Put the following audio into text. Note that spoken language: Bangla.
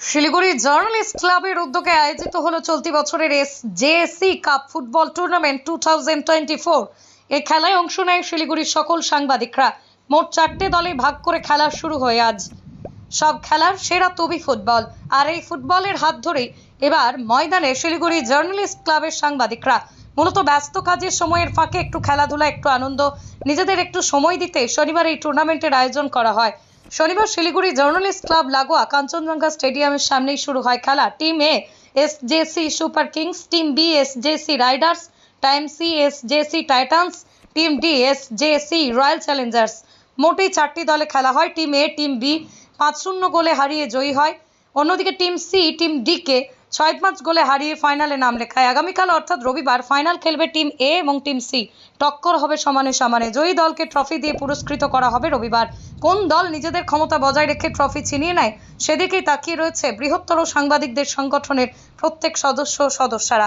শিলিগুড়ি জার্নালিস্ট ক্লাবের উদ্যোগে আয়োজিত হলো চলতি বছরের S JSC cup football tournament two thousand twenty four. খেলায় অংশ নেয় শিলিগুড়ির সকল সাংবাদিকরা। মোট চারটে দলে ভাগ করে খেলা শুরু হয় আজ। সব খেলার সেরা তবি ফুটবল। আর এই ফুটবলের হাত ধরেই এবার ময়দানে শিলিগুড়ি জার্নালিস্ট ক্লাবের সাংবাদিকরা। মূলত ব্যস্ত কাজের সময়ের ফাঁকে একটু খেলাধুলা একটু আনন্দ, নিজেদের একটু সময় দিতে শনিবার এই টুর্নামেন্টের আয়োজন করা হয়। শনিবার শিলিগুড়ি জার্নালিস্ট ক্লাব লাগোয়া কাঞ্চনজঙ্ঘা স্টেডিয়ামের সামনেই শুরু হয় খেলা। Team A S JC super kings, team B S JC riders, team C S JC titans, team D S JC royal challengers. মোটেই চারটি দলে খেলা হয়। টিম এ, টিম বি, পাঁচ শূন্য গোলে হারিয়ে জয়ী হয়। অন্যদিকে টিম সি, টিম ডিকে ছয় পাঁচ গোলে হারিয়ে ফাইনালে নাম লেখায়। আগামীকাল অর্থাৎ রবিবার ফাইনাল খেলবে টিম এ এবং টিম সি। টক্কর হবে সমানে সমানে। জয়ী দলকে ট্রফি দিয়ে পুরস্কৃত করা হবে রবিবার। কোন দল নিজেদের ক্ষমতা বজায় রেখে ট্রফি ছিনিয়ে নেয়, সেদিকেই তাকিয়ে রয়েছে বৃহত্তর সাংবাদিকদের সংগঠনের প্রত্যেক সদস্য সদস্যরা।